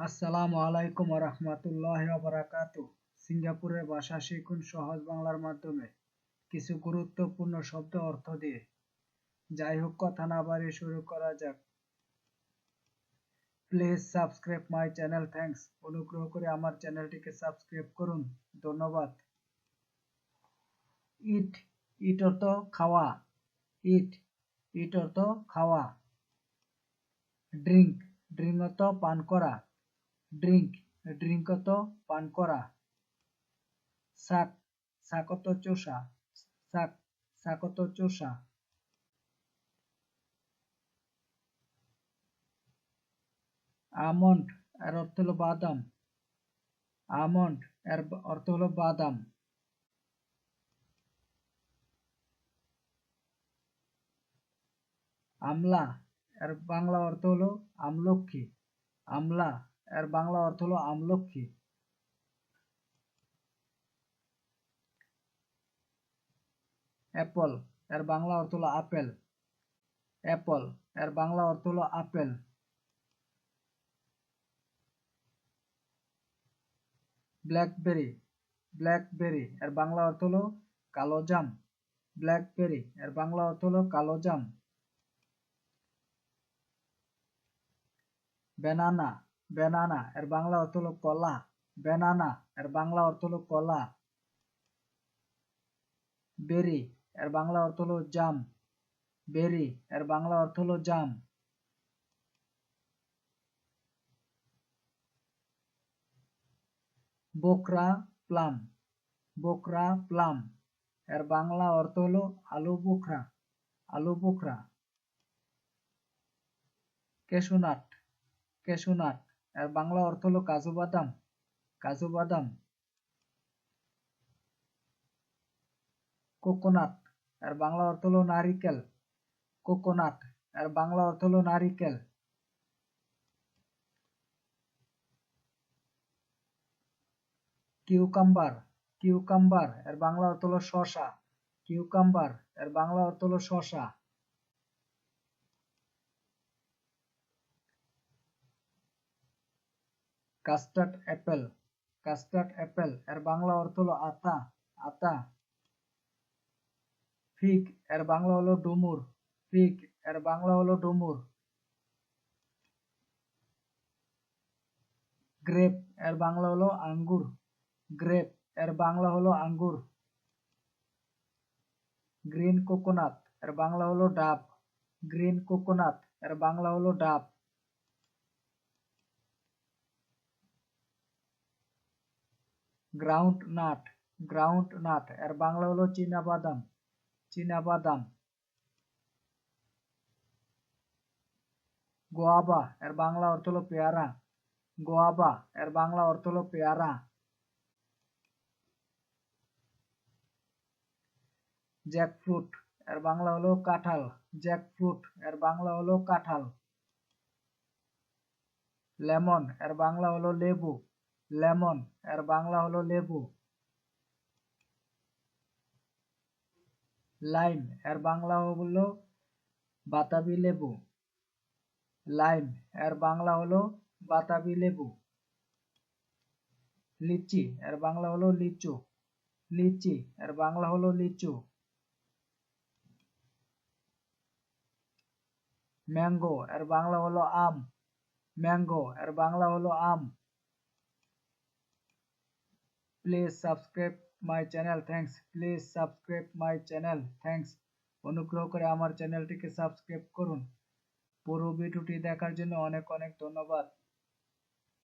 আসসালামু আলাইকুম রহমতুল্লাহ বারাকাত সিঙ্গাপুরের ভাষা শিখুন সহজ বাংলার মাধ্যমে। কিছু গুরুত্বপূর্ণ শব্দ অর্থ দিয়ে। যাই হোক, কথা না বাড়িয়ে শুরু করা যাক। Please subscribe my channel, thanks. অনুগ্রহ করে আমার চ্যানেলটিকে সাবস্ক্রাইব করুন। ধন্যবাদ। ইট ইট অর্থ খাওয়া। ইট ইট অর্থ খাওয়া। ড্রিঙ্ক ড্রিঙ্ক অর্থ পান করা। ড্রিঙ্ক ড্রিঙ্ক অর্থ পান করা শাক শাক অর্থ চোষা শাক শাক অর্থ চোষা আমন্ড এর অর্থ হলো বাদাম। আমন্ড এর অর্থ হলো বাদাম। আমলা এর বাংলা অর্থ হলো আমলক্ষী আমলা এর বাংলা অর্থ হলো আমলক্ষী অ্যাপল এর বাংলা অর্থ হলো আপেল। অ্যাপল এর বাংলা অর্থ হলো আপেল। ব্ল্যাকবেরি ব্ল্যাকবেরি এর বাংলা অর্থ হলো কালো জাম। ব্ল্যাকবেরি এর বাংলা অর্থ হলো কালো জাম। ব্যানানা ব্যানানা এর বাংলা অর্থ হলো কলা। ব্যানানা এর বাংলা অর্থ হলো কলা। বেরি এর বাংলা অর্থ হলো জাম। বেরি এর বাংলা অর্থ হলো জাম। বোকরা প্লাম বোকরা প্লাম এর বাংলা অর্থ হলো আলু বোখরা। আলু বোখরা। কেশুনাট কেশুনাট এর বাংলা অর্থ হলো কাজু বাদাম কাজু বাদাম কোকোনাট এর বাংলা অর্থ হলো নারিকেল কোকোনাট এর বাংলা অর্থ হলো নারিকেল। কিউকাম্বার কিউকাম্বার এর বাংলা অর্থ হলো শশা কিউকাম্বার এর বাংলা অর্থ হলো শশা কাস্টার্ড অ্যাপেল কাস্টার্ড অ্যাপেল, এর বাংলা অর্থ হলো আতা আতা। ফিগ, এর বাংলা হলো ডুমুর, ফিগ, এর বাংলা হলো ডুমুর। গ্রেপ, এর বাংলা হলো আঙ্গুর, গ্রেপ, এর বাংলা হলো আঙ্গুর। গ্রিন কোকোনাট, এর বাংলা হলো ডাব, গ্রিন কোকোনাট, এর বাংলা হলো ডাব। গ্রাউন্ড নাট গ্রাউন্ড নাট এর বাংলা হলো চীনা বাদাম চীনা বাদাম গোয়াবা, এর বাংলা অর্থ হলো পেয়ারা। গোয়াবা, এর বাংলা অর্থ হলো পেয়ারা। জ্যাকফ্রুট, এর বাংলা হলো কাঁঠাল। জ্যাকফ্রুট, এর বাংলা হলো কাঁঠাল। লেমন, এর বাংলা হলো লেবু। লেমন, এর বাংলা হলো লেবু। লাইম, এর বাংলা হলো বাতাবি লেবু। লাইম, এর বাংলা হলো বাতাবি লেবু। লিচি, এর বাংলা হলো লিচু। লিচি, এর বাংলা হলো লিচু। ম্যাঙ্গো, এর বাংলা হলো আম। ম্যাঙ্গো, এর বাংলা হলো আম। Please subscribe my channel thanks please subscribe my channel thanks অনুগ্রহ করে আমার চ্যানেলটিকে সাবস্ক্রাইব করুন। পুরো ভিডিওটি দেখার জন্য অনেক অনেক ধন্যবাদ।